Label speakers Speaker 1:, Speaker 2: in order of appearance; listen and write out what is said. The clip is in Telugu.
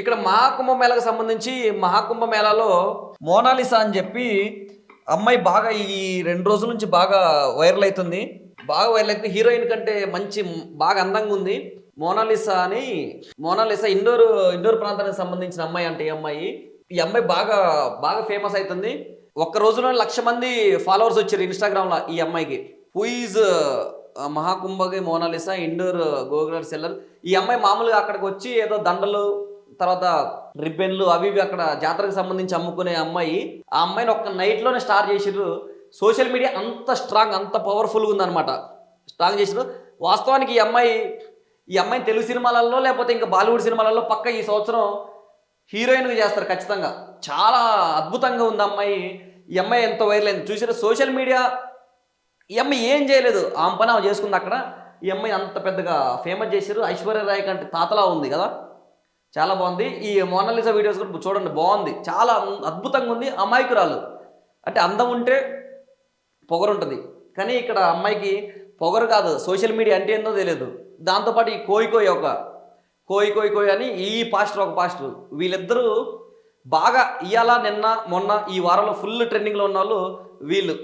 Speaker 1: ఇక్కడ మహాకుంభ మేళకు సంబంధించి మహాకుంభ మేళాలో మోనాలిసా అని చెప్పి అమ్మాయి బాగా ఈ రెండు రోజుల నుంచి బాగా వైరల్ అవుతుంది. బాగా వైరల్ అయితే హీరోయిన్ కంటే మంచి బాగా అందంగా ఉంది. మోనాలిసా అని మోనాలిసా ఇండోర్ ఇండోర్ ప్రాంతానికి సంబంధించిన అమ్మాయి అంటే ఈ అమ్మాయి. ఈ అమ్మాయి బాగా బాగా ఫేమస్ అవుతుంది. ఒక్క రోజులో లక్ష మంది ఫాలోవర్స్ వచ్చారు ఇన్స్టాగ్రామ్లో ఈ అమ్మాయికి. హూఈజ్ మహాకుంభకి మోనాలిసా ఇండోర్ గోగులర్ సెల్లర్. ఈ అమ్మాయి మామూలుగా అక్కడికి వచ్చి ఏదో దండలు తర్వాత రిబ్బన్లు అవి ఇవి అక్కడ జాతరకు సంబంధించి అమ్ముకునే అమ్మాయి. ఆ అమ్మాయిని ఒక్క నైట్లోనే స్టార్ట్ చేసిర్రు. సోషల్ మీడియా అంత స్ట్రాంగ్ అంత పవర్ఫుల్గా ఉందన్నమాట. స్ట్రాంగ్ చేసిర్రు. వాస్తవానికి ఈ అమ్మాయి ఈ అమ్మాయిని తెలుగు సినిమాలలో లేకపోతే ఇంకా బాలీవుడ్ సినిమాలలో పక్క ఈ సంవత్సరం హీరోయిన్గా చేస్తారు ఖచ్చితంగా. చాలా అద్భుతంగా ఉంది అమ్మాయి. ఈ అమ్మాయి ఎంతో వైరల్ అయింది చూసారు సోషల్ మీడియా ఈ అమ్మాయి ఏం చేయలేదు. ఆమె పని ఆమె చేసుకుంది అక్కడ. ఈ అమ్మాయి అంత పెద్దగా ఫేమస్ చేశారు ఐశ్వర్య రాయ్ కంటే తాతలా ఉంది కదా. చాలా బాగుంది. ఈ మోనాలిసా వీడియోస్ కూడా చూడండి బాగుంది. చాలా అద్భుతంగా ఉంది. అమాయకురాలు. అంటే అందం ఉంటే పొగరు ఉంటుంది. కానీ ఇక్కడ అమ్మాయికి పొగరు కాదు. సోషల్ మీడియా అంటే ఏందో తెలియదు దాంతోపాటు ఈ కోయి కోయి ఒక కోయి కోయి కోయి అని ఈ పాస్టర్ ఒక పాస్టర్. వీళ్ళిద్దరూ బాగా ఇవాళ నిన్న మొన్న ఈ వారంలో ఫుల్ ట్రెండింగ్లో ఉన్న వాళ్ళు వీళ్ళు.